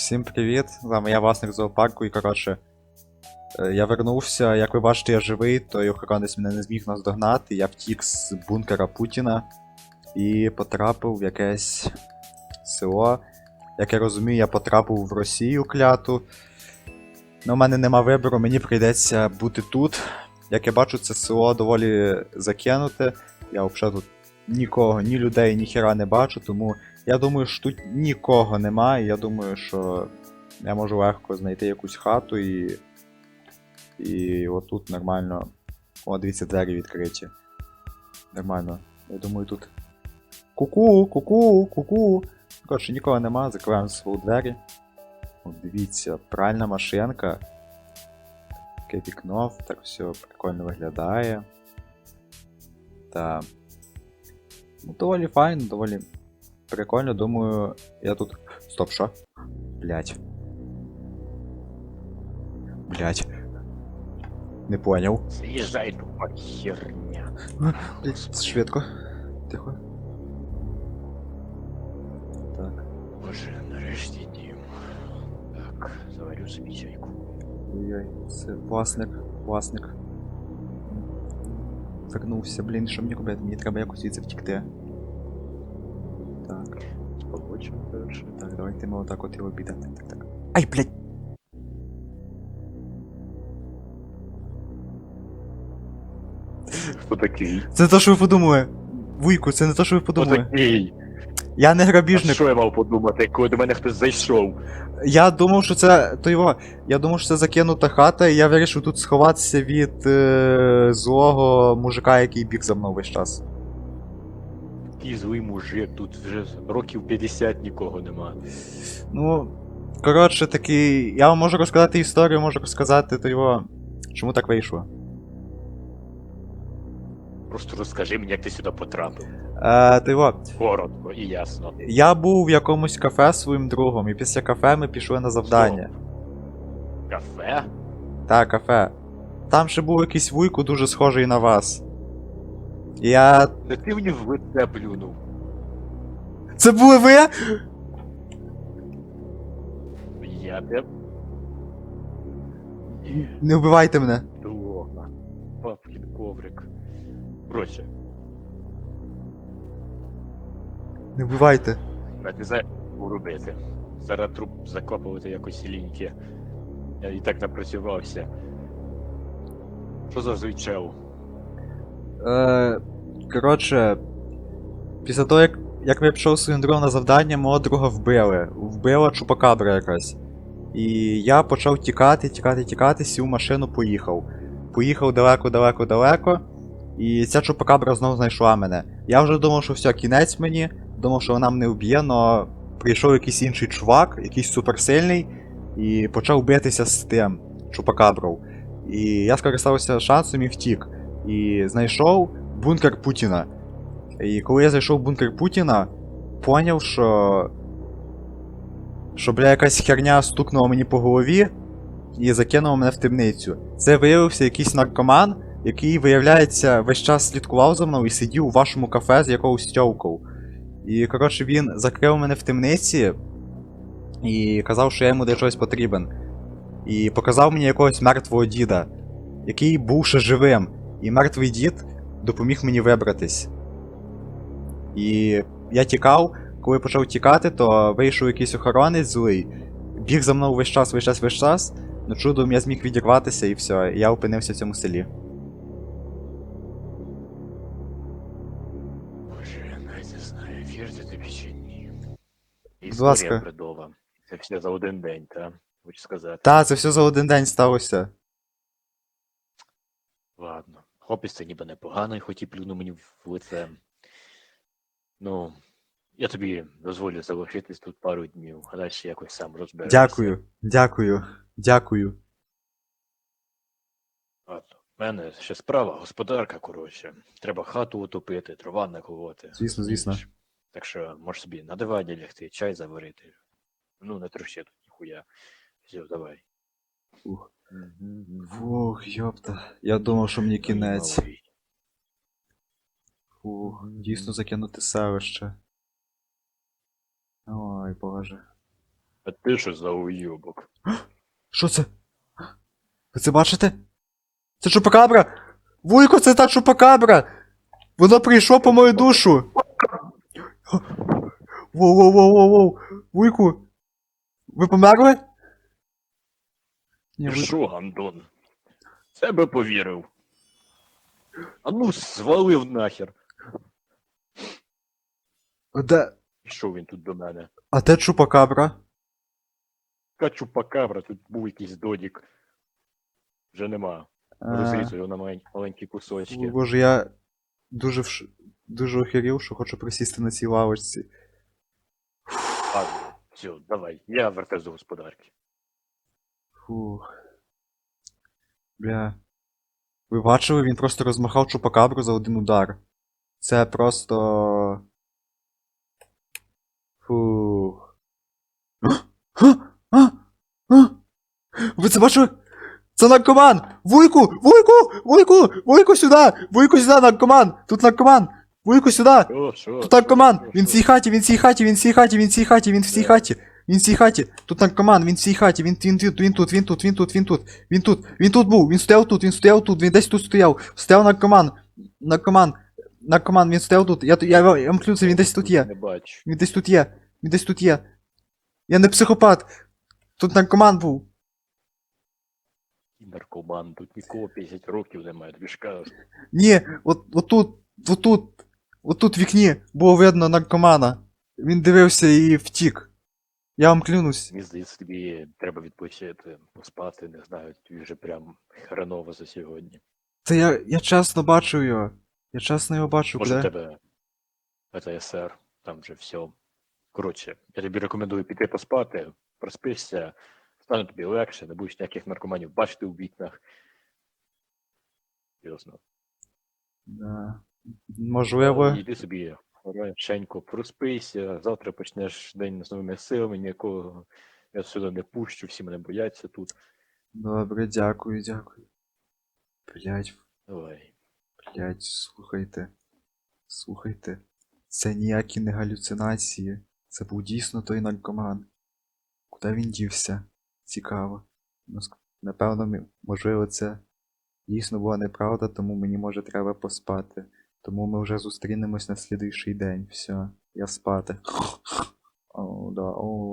Всім привіт! З вами я власник зоопарку і коротше. е, Я вернувся, як ви бачите, я живий, той охоронець мене не зміг наздогнати. Я втік з бункера Путіна і потрапив в якесь село. Як я розумію, я потрапив в Росію кляту. Ну, у мене нема вибору, мені прийдеться бути тут. Як я бачу, це село доволі закинуте. Я взагалі тут нікого, ні людей, ні хіра не бачу, тому я думаю, що тут нікого немає. Я думаю, що я можу легко знайти якусь хату і. І отут нормально. О, дивіться, двері відкриті. Нормально. Я думаю, тут. Ку-ку, ку-ку, ку-ку. Коротше, нікого нема, закриваємо свої двері. О, дивіться, пральна машинка. Таке вікно, так все прикольно виглядає. Та. Ну, доволі файно, доволі Прикольно, думаю, я тут. Стоп, що? Блять. Блять. Не поняв. Съезжай, тупа херня. Блять, швидко. Тихо. Так. Боже, нарешті дім. Так, заварю собі чайку. Ой-ой, це власник, власник. Вернувся, блін, що мені робити? Мені треба якось звідси втікти. Так, Побочимо перше. так, давайте ми отак от його обідати. Так, так. Ай, блять! Хто такий? Це не те, що ви подумали! Вуйку, це не те, що ви Хто подумали. такий? Я не А грабіжник. що я мав подумати, коли до мене хтось зайшов? Я думав, що це. То його. Я думав, що це закинута хата, і я вирішив тут сховатися від е, злого мужика, який біг за мною весь час. Такий злий мужик, тут вже років 50 нікого нема. Ну. Коротше, такий. Я вам можу розказати історію, можу розказати то його. Чому так вийшло? Просто розкажи мені, як ти сюди потрапив. Е, то його. Коротко і ясно. Я був в якомусь кафе своїм другом, і після кафе ми пішли на завдання. Кафе? Так, кафе. Там ще був якийсь вуйку дуже схожий на вас. Я. Та ти мені в лице плюнув. Це були ви? Я тебе... Не вбивайте мене. Плохо. Папкин коврик. Короче, Не вбивайте. я не знаю, що робити. Зараз труп закопувати якось ліньки. Я і так напрацювався. Що за звичайно? Е, коротше, після того, як, як я пішов другом на завдання, мого друга вбили. Вбила чупакабра якась. І я почав тікати, тікати, тікати, сів машину, поїхав. Поїхав далеко-далеко-далеко. І ця чупакабра знову знайшла мене. Я вже думав, що все, кінець мені, думав, що вона мене вб'є, але прийшов якийсь інший чувак, якийсь суперсильний, і почав битися з тим чупакабром. І я скористався шансом і втік. І знайшов бункер Путіна. І коли я зайшов в бункер Путіна, поняв, що. Що, бля, якась херня стукнула мені по голові і закинула мене в темницю. Це виявився якийсь наркоман, який, виявляється, весь час слідкував за мною і сидів у вашому кафе з якогось тьовком. І, коротше, він закрив мене в темниці і казав, що я йому для чогось потрібен. І показав мені якогось мертвого діда, який був ще живим. І мертвий дід допоміг мені вибратись. І я тікав, коли почав тікати, то вийшов якийсь охоронець злий, біг за мною весь час, весь час, весь час. Ну чудом я зміг відірватися і все, і я опинився в цьому селі. Боже, я навіть не знаю, вірте тобі чи ні. Будь ласка. Історія бредова. Це все за один день, та? Хочу сказати. Та, це все за один день сталося. Ладно. Хлопець це ніби непоганий, хоч і плюнув мені в лице. Ну, я тобі дозволю залишитись тут пару днів, а далі якось сам розберешся. Дякую, дякую, дякую. Ладно. В мене ще справа, господарка, коротше. Треба хату утопити, дрова наколоти. Звісно, звісно. Так що можеш собі на дивані лягти, чай заварити. Ну, не трощи тут ніхуя. Все, давай. Фух. Мгм. Фух, йопта. Я думав, що мені кінець. Фух, дійсно закинути селище. Ой, боже. А ти що за уйобок? Що це? Ви це бачите? Це чупакабра! Вуйко, це та чупакабра! Воно прийшло по мою душу! Воу, воу, воу, воу, воу! Вуйку! Ви померли? Ні, що, Гандон? Це би повірив. А ну, звалив нахер. Де... Пішов він тут до мене. А де чупакабра? Така чупакабра, тут був якийсь додік. Вже нема. Його на малень- маленькі кусочки. Боже, я дуже вш... дуже охерів, що хочу присісти на цій лавочці. Ладно, все, давай, я вертаюсь до господарки. Фух. Бля. Ви бачили, він просто розмахав чупакабру за один удар. Це просто. Фух. Ви це бачили? Це наркоман! Вуйку! Вуйку! Вуйку! Вуйку сюди! Вуйку сюди, наркоман! Тут наркоман! Вуйку сюди! Тут наркоман! Він в цій хаті, він в цій хаті, він в цій хаті, він в цій хаті, він в цій хаті. Він в цій хаті. Тут наркоман, він в цій хаті, він, він, він, він тут, він тут, він тут, він тут, він тут, він тут був, він стояв тут, він стояв тут, він десь тут стояв. Стояв наркоман. Наркоман. Наркоман, він стояв тут. Я, тут- я, я, я вам він десь тут є. Не бачу. Він десь тут є. Він десь тут є. Я не психопат. Тут наркоман був. Наркоман, тут нікого 50 років немає, тобі ж кажу. Ні, от, отут, отут, отут в вікні було видно наркомана. Він дивився і втік. Я вам клянусь. Мені здається, тобі треба відпочити, поспати, не знаю, тобі вже прям хреново за сьогодні. Та я, я чесно бачив його. Я чесно його бачив, Може, в тебе ПТСР, там вже все. Коротше, я тобі рекомендую піти поспати, проспишся, стане тобі легше, не будеш ніяких наркоманів бачити у вікнах. Ясно. Да. Можливо. Йди собі хорошенько проспися, завтра почнеш день з новими силами, ніякого я сюди не пущу, всі мене бояться тут. Добре, дякую, дякую. Блять, Давай. блять, слухайте. Слухайте. Це ніякі не галюцинації. Це був дійсно той наркоман. Куди він дівся? Цікаво. Напевно, можливо, це дійсно була неправда, тому мені може треба поспати. Тому ми вже зустрінемось на слідуючий день. Все, я спати. О, да, о.